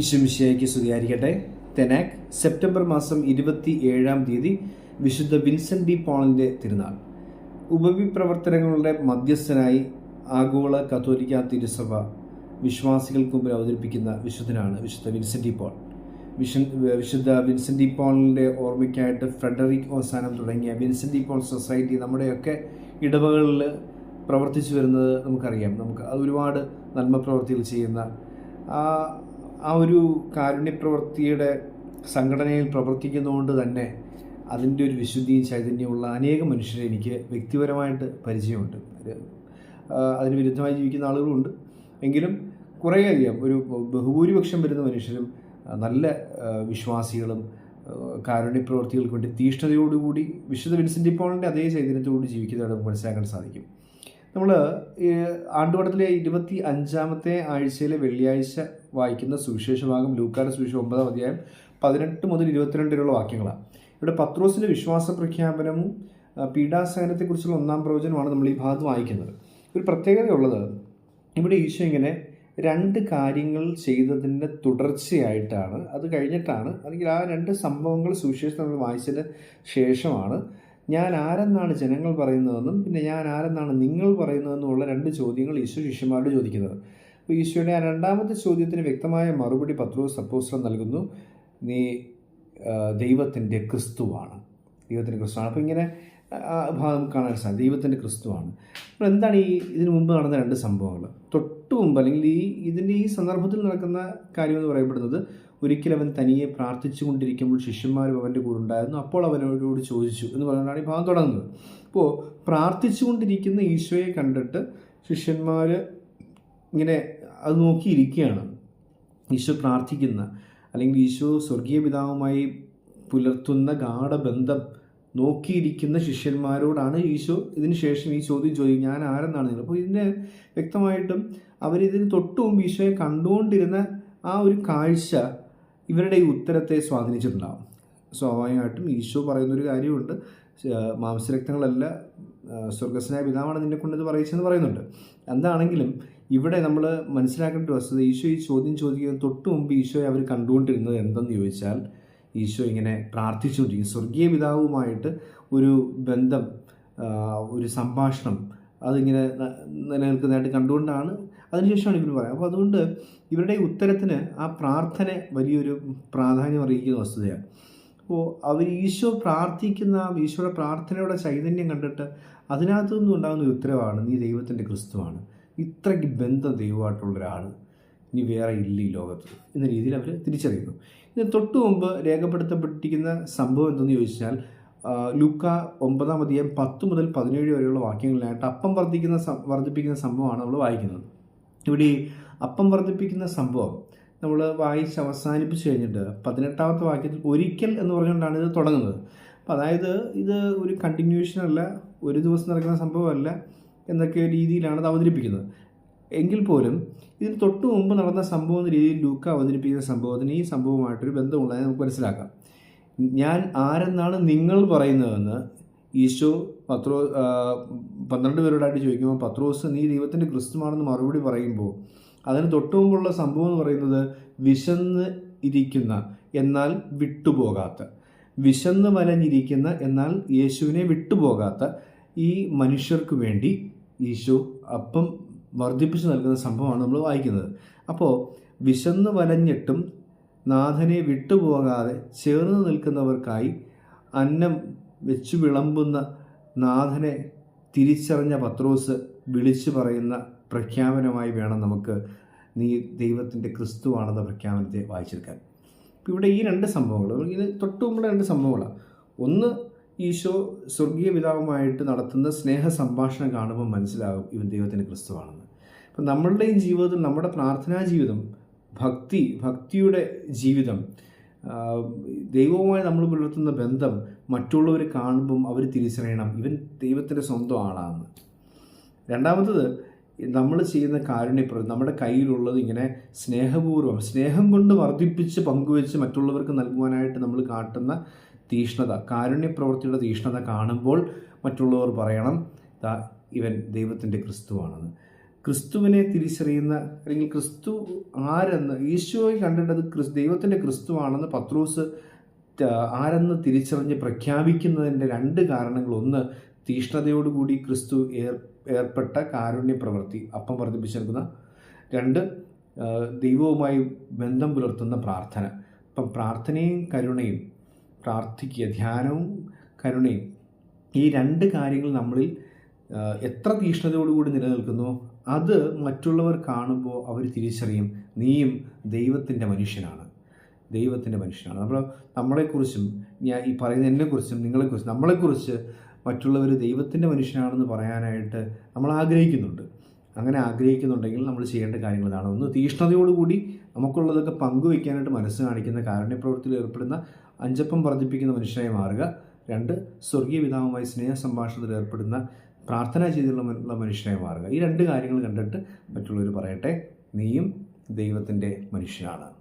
ഈശ്വമിശയ്ക്ക് സ്തുതിയായിരിക്കട്ടെ. തെനാക് സെപ്റ്റംബർ മാസം ഇരുപത്തി ഏഴാം തീയതി വിശുദ്ധ വിൻസെന്റ് ഡി പോളിന്റെ തിരുനാൾ. ഉപവിപ്രവർത്തനങ്ങളുടെ മധ്യസ്ഥനായി ആഗോള കത്തോലിക്ക തിരുസഭ വിശ്വാസികൾക്ക് മുമ്പിൽ അവതരിപ്പിക്കുന്ന വിശുദ്ധനാണ് വിശുദ്ധ വിൻസെന്റ് ഡി പോൾ. വിഷൻ വിശുദ്ധ വിൻസെന്റ് ഡി പോളിന്റെ ഓർമ്മയ്ക്കായിട്ട് ഫ്രെഡറിക് ഓസാനം തുടങ്ങിയ വിൻസെന്റ് ഡി പോൾ സൊസൈറ്റി നമ്മുടെയൊക്കെ ഇടവകളിൽ പ്രവർത്തിച്ചു വരുന്നത് നമുക്കറിയാം. നമുക്ക് അത് ഒരുപാട് നന്മ പ്രവർത്തികൾ ചെയ്യുന്ന ആ ഒരു കാരുണ്യപ്രവൃത്തിയുടെ സംഘടനയിൽ പ്രവർത്തിക്കുന്നതുകൊണ്ട് തന്നെ അതിന്റെ ഒരു വിശുദ്ധിയും ചൈതന്യമുള്ള അനേകം മനുഷ്യരെ എനിക്ക് വ്യക്തിപരമായിട്ട് പരിചയമുണ്ട്. അതിന് വിരുദ്ധമായി ജീവിക്കുന്ന ആളുകളുണ്ട്. എങ്കിലും കുറേയധികം ഒരു ബഹുഭൂരിപക്ഷം വരുന്ന മനുഷ്യരും നല്ല വിശ്വാസികളും കാരുണ്യപ്രവർത്തികൾക്ക് വേണ്ടി തീഷ്ണതയോടുകൂടി വിശുദ്ധ വിൻസെന്റ് പോളിന്റെ അതേ ചൈതന്യത്തോടുകൂടി ജീവിക്കുന്നതായിട്ട് നമുക്ക് മനസ്സിലാക്കാൻ സാധിക്കും. നമ്മൾ ആണ്ടുവട്ടത്തിലെ ഇരുപത്തി അഞ്ചാമത്തെ ആഴ്ചയിലെ വെള്ളിയാഴ്ച വായിക്കുന്ന സുവിശേഷമാകും ലൂക്കാരുടെ സുവിശേഷം ഒമ്പതാം അധ്യായം പതിനെട്ട് മുതൽ ഇരുപത്തിരണ്ട് വരെയുള്ള വാക്യങ്ങളാണ്. ഇവിടെ പത്രോസിന്റെ വിശ്വാസ പ്രഖ്യാപനവും പീഡാസഹനത്തെക്കുറിച്ചുള്ള ഒന്നാം പ്രവചനമാണ് നമ്മൾ ഈ ഭാഗത്ത് വായിക്കുന്നത്. ഒരു പ്രത്യേകതയുള്ളത് ഇവിടെ ഈശോ ഇങ്ങനെ രണ്ട് കാര്യങ്ങൾ ചെയ്തതിന്റെ തുടർച്ചയായിട്ടാണ് അത് കഴിഞ്ഞിട്ടാണ് അല്ലെങ്കിൽ ആ രണ്ട് സംഭവങ്ങൾ സുവിശേഷം നമ്മൾ വായിച്ചതിന് ശേഷമാണ് ഞാൻ ആരെന്നാണ് ജനങ്ങൾ പറയുന്നതെന്നും പിന്നെ ഞാൻ ആരെന്നാണ് നിങ്ങൾ പറയുന്നതെന്നുമുള്ള രണ്ട് ചോദ്യങ്ങൾ ഈശോ ശിഷ്യന്മാരോട് ചോദിക്കുന്നത്. അപ്പോൾ ഈശോയുടെ ആ രണ്ടാമത്തെ ചോദ്യത്തിന് വ്യക്തമായ മറുപടി പത്രോസ് അപ്പോസ്തലൻ നൽകുന്നു. നീ ദൈവത്തിന്റെ ക്രിസ്തുവാണ്. ദൈവത്തിന്റെ ക്രിസ്തുവാണ്. അപ്പോൾ ഇങ്ങനെ ഭാഗം കാണാൻ സാധിക്കും ദൈവത്തിന്റെ ക്രിസ്തുവാണ്. അപ്പോൾ എന്താണ് ഈ ഇതിനു മുമ്പ് നടന്ന രണ്ട് സംഭവങ്ങൾ? തൊട്ട് മുമ്പ് അല്ലെങ്കിൽ ഈ ഇതിന്റെ ഈ സന്ദർഭത്തിൽ നടക്കുന്ന കാര്യം എന്ന് പറയപ്പെടുന്നത് ഒരിക്കൽ അവൻ തനിയെ പ്രാർത്ഥിച്ചുകൊണ്ടിരിക്കുമ്പോൾ ശിഷ്യന്മാരും അവന്റെ കൂടെ ഉണ്ടായിരുന്നു. അപ്പോൾ അവനോട് ചോദിച്ചു എന്ന് പറഞ്ഞാണ് ഈ ഭാഗം തുടങ്ങുന്നത്. അപ്പോൾ പ്രാർത്ഥിച്ചുകൊണ്ടിരിക്കുന്ന ഈശോയെ കണ്ടിട്ട് ശിഷ്യന്മാർ ഇങ്ങനെ അത് നോക്കിയിരിക്കുകയാണ്. ഈശോ പ്രാർത്ഥിക്കുന്ന അല്ലെങ്കിൽ ഈശോ സ്വർഗീയ പിതാവുമായി പുലർത്തുന്ന ഗാഠബന്ധം നോക്കിയിരിക്കുന്ന ശിഷ്യന്മാരോടാണ് ഈശോ ഇതിന് ശേഷം ഈ ചോദ്യം ചോദിക്കും ഞാൻ ആരെന്നാണ് നിങ്ങൾ അപ്പോൾ ഇതിന് വ്യക്തമായിട്ടും അവരിതിന് തൊട്ട് മുമ്പ് ഈശോയെ കണ്ടുകൊണ്ടിരുന്ന ആ ഒരു കാഴ്ച ഇവരുടെ ഈ ഉത്തരത്തെ സ്വാധീനിച്ചിട്ടുണ്ടാകും സ്വാഭാവികമായിട്ടും ഈശോ പറയുന്നൊരു കാര്യമുണ്ട്. മാംസരക്തങ്ങളല്ല സ്വർഗസ്നായ പിതാവാണ് നിന്നെ കൊണ്ടത് പറയിച്ചെന്ന് പറയുന്നുണ്ട്. എന്താണെങ്കിലും ഇവിടെ നമ്മൾ മനസ്സിലാക്കേണ്ട വസ്തുത ഈശോ ഈ ചോദ്യം ചോദിക്കുന്ന തൊട്ട് മുമ്പ് ഈശോയെ അവർ കണ്ടുകൊണ്ടിരുന്നത് എന്തെന്ന് ചോദിച്ചാൽ ഈശോ ഇങ്ങനെ പ്രാർത്ഥിച്ചുകൊണ്ടിരിക്കും സ്വർഗീയ പിതാവുമായിട്ട് ഒരു ബന്ധം ഒരു സംഭാഷണം അതിങ്ങനെ നിലനിൽക്കുന്നതായിട്ട് കണ്ടുകൊണ്ടാണ് അതിനുശേഷമാണ് ഇവർ പറയുക അപ്പോൾ അതുകൊണ്ട് ഇവരുടെ ഉത്തരത്തിന് ആ പ്രാർത്ഥന വലിയൊരു പ്രാധാന്യം അറിയിക്കുന്ന വസ്തുതയാണ്. അപ്പോൾ അവർ ഈശോ പ്രാർത്ഥിക്കുന്ന ഈശോയുടെ പ്രാർത്ഥനയുടെ ചൈതന്യം കണ്ടിട്ട് അതിനകത്തു നിന്നും ഉണ്ടാകുന്ന ഉത്തരവാണ് നീ ദൈവത്തിന്റെ ക്രിസ്തുവാണ്. ഇത്രയ്ക്ക് ബന്ധം ദൈവമായിട്ടുള്ള ഒരാൾ ഇനി വേറെ ഇല്ല ഈ ലോകത്ത് എന്ന രീതിയിൽ അവർ തിരിച്ചറിയുന്നു. ഇതിന് തൊട്ടു മുമ്പ് രേഖപ്പെടുത്തപ്പെട്ടിരിക്കുന്ന സംഭവം എന്തെന്ന് ചോദിച്ചാൽ ലുക്ക ഒമ്പതാം അധികം പത്ത് മുതൽ പതിനേഴ് വരെയുള്ള വാക്യങ്ങളിലായിട്ട് അപ്പം വർദ്ധിക്കുന്ന വർദ്ധിപ്പിക്കുന്ന സംഭവമാണ് നമ്മൾ വായിക്കുന്നത്. ഇവിടെ അപ്പം വർദ്ധിപ്പിക്കുന്ന സംഭവം നമ്മൾ വായിച്ച് അവസാനിപ്പിച്ച് കഴിഞ്ഞിട്ട് പതിനെട്ടാമത്തെ വാക്യത്തിൽ ഒരിക്കൽ എന്ന് പറഞ്ഞുകൊണ്ടാണ് ഇത് തുടങ്ങുന്നത്. അപ്പം അതായത് ഇത് ഒരു കണ്ടിന്യൂഷൻ അല്ല ഒരു ദിവസം നടക്കുന്ന സംഭവമല്ല എന്നൊക്കെ രീതിയിലാണ് ഇത് അവതരിപ്പിക്കുന്നത്. എങ്കിൽ പോലും ഇതിന് തൊട്ടു മുമ്പ് നടന്ന സംഭവം എന്ന രീതിയിൽ ലൂക്ക അവതരിപ്പിക്കുന്ന സംഭവത്തിന് ഈ സംഭവമായിട്ടൊരു ബന്ധമുള്ളതായി നമുക്ക് മനസ്സിലാക്കാം. ഞാൻ ആരെന്നാണ് നിങ്ങൾ പറയുന്നതെന്ന് ഈശോ പത്രോ പന്ത്രണ്ട് പേരോടായിട്ട് ചോദിക്കുമ്പോൾ പത്രോസ് നീ ദൈവത്തിന്റെ ക്രിസ്തുമാണെന്ന് മറുപടി പറയുമ്പോൾ അതിന് തൊട്ടു മുമ്പുള്ള സംഭവം എന്ന് പറയുന്നത് വിശന്ന് ഇരിക്കുന്ന എന്നാൽ വിട്ടുപോകാത്ത വിശന്ന് വലഞ്ഞിരിക്കുന്ന എന്നാൽ യേശുവിനെ വിട്ടുപോകാത്ത ഈ മനുഷ്യർക്ക് വേണ്ടി ഈശോ അപ്പം വർദ്ധിപ്പിച്ചു നൽകുന്ന സംഭവമാണ് നമ്മൾ വായിക്കുന്നത്. അപ്പോൾ വിശന്ന് വലഞ്ഞിട്ടും നാഥനെ വിട്ടുപോകാതെ ചേർന്ന് നിൽക്കുന്നവർക്കായി അന്നം വെച്ചു വിളമ്പുന്ന നാഥനെ തിരിച്ചറിഞ്ഞ പത്രോസ് വിളിച്ചു പറയുന്ന പ്രഖ്യാപനമായി വേണം നമുക്ക് നീ ദൈവത്തിന്റെ ക്രിസ്തുവാണെന്ന പ്രഖ്യാപനത്തെ വായിച്ചെടുക്കാൻ. ഇപ്പം ഇവിടെ ഈ രണ്ട് സംഭവങ്ങൾ ഇത് തൊട്ടു മുമ്പുള്ള രണ്ട് സംഭവങ്ങളാണ് ഒന്ന് ഈശോ സ്വർഗീയ പിതാവുമായിട്ട് നടത്തുന്ന സ്നേഹ സംഭാഷണം കാണുമ്പോൾ മനസ്സിലാകും ഇവൻ ദൈവത്തിന്റെ ക്രിസ്തുവാണെന്ന്. അപ്പം നമ്മളുടെയും ജീവിതത്തിൽ നമ്മുടെ പ്രാർത്ഥനാ ജീവിതം ഭക്തി ഭക്തിയുടെ ജീവിതം ദൈവവുമായി നമ്മൾ പുലർത്തുന്ന ബന്ധം മറ്റുള്ളവർ കാണുമ്പം അവർ തിരിച്ചറിയണം. ഇവൻ ദൈവത്തിന്റെ സ്വന്തം ആളാണെന്ന് രണ്ടാമത്തത് നമ്മൾ ചെയ്യുന്ന കാരുണ്യപ്രവൃത്തി നമ്മുടെ കയ്യിലുള്ളത് ഇങ്ങനെ സ്നേഹപൂർവം സ്നേഹം കൊണ്ട് വർദ്ധിപ്പിച്ച് പങ്കുവെച്ച് മറ്റുള്ളവർക്ക് നൽകുവാനായിട്ട് നമ്മൾ കാട്ടുന്ന തീഷ്ണത കാരുണ്യപ്രവൃത്തിയുടെ തീഷ്ണത കാണുമ്പോൾ മറ്റുള്ളവർ പറയണം "ദാ ഇവൻ ദൈവത്തിന്റെ ക്രിസ്തുവാണെന്ന്. ക്രിസ്തുവിനെ തിരിച്ചറിയുന്ന അല്ലെങ്കിൽ ക്രിസ്തു ആരെന്ന് ഈശോയെ കണ്ടിട്ടത് ക്രിസ് ദൈവത്തിന്റെ ക്രിസ്തുവാണെന്ന് പത്രോസ് ആരെന്ന് തിരിച്ചറിഞ്ഞ് പ്രഖ്യാപിക്കുന്നതിന്റെ രണ്ട് കാരണങ്ങൾ ഒന്ന് തീഷ്ണതയോടുകൂടി ക്രിസ്തു ഏർ ഏർപ്പെട്ട കാരുണ്യ പ്രവൃത്തി. അപ്പം വർദ്ധിപ്പിച്ചെടുക്കുന്ന രണ്ട് ദൈവവുമായി ബന്ധം പുലർത്തുന്ന പ്രാർത്ഥന. അപ്പം പ്രാർത്ഥനയും കരുണയും പ്രാർത്ഥിക്കുക ധ്യാനവും കരുണയും ഈ രണ്ട് കാര്യങ്ങൾ നമ്മളിൽ എത്ര തീഷ്ണതയോടുകൂടി നിലനിൽക്കുന്നു? അത് മറ്റുള്ളവർ കാണുമ്പോൾ അവർ തിരിച്ചറിയും. നീയും ദൈവത്തിന്റെ മനുഷ്യനാണ്. ദൈവത്തിന്റെ മനുഷ്യനാണ്. നമ്മൾ നമ്മളെക്കുറിച്ചും ഞാൻ ഈ പറയുന്ന എന്നെക്കുറിച്ചും നിങ്ങളെക്കുറിച്ചും നമ്മളെക്കുറിച്ച് മറ്റുള്ളവർ ദൈവത്തിന്റെ മനുഷ്യനാണെന്ന് പറയാനായിട്ട് നമ്മൾ ആഗ്രഹിക്കുന്നുണ്ട്. അങ്ങനെ ആഗ്രഹിക്കുന്നുണ്ടെങ്കിൽ നമ്മൾ ചെയ്യേണ്ട കാര്യങ്ങൾ ഇതാണ്. ഒന്ന് തീഷ്ണതയോടുകൂടി നമുക്കുള്ളതൊക്കെ പങ്കുവയ്ക്കാനായിട്ട് മനസ്സ് കാണിക്കുന്ന കാരുണ്യപ്രവൃത്തിയിൽ ഏർപ്പെടുന്ന അഞ്ചപ്പം വർദ്ധിപ്പിക്കുന്ന മനുഷ്യനായി മാറുക. രണ്ട് സ്വർഗീയ പിതാവുമായി സ്നേഹ സംഭാഷണത്തിൽ ഏർപ്പെടുന്ന പ്രാർത്ഥന ചെയ്തിട്ടുള്ള മനുഷ്യനായി മാറുക. ഈ രണ്ട് കാര്യങ്ങൾ കണ്ടിട്ട് മറ്റുള്ളവർ പറയട്ടെ. നീയും ദൈവത്തിന്റെ മനുഷ്യനാണ്.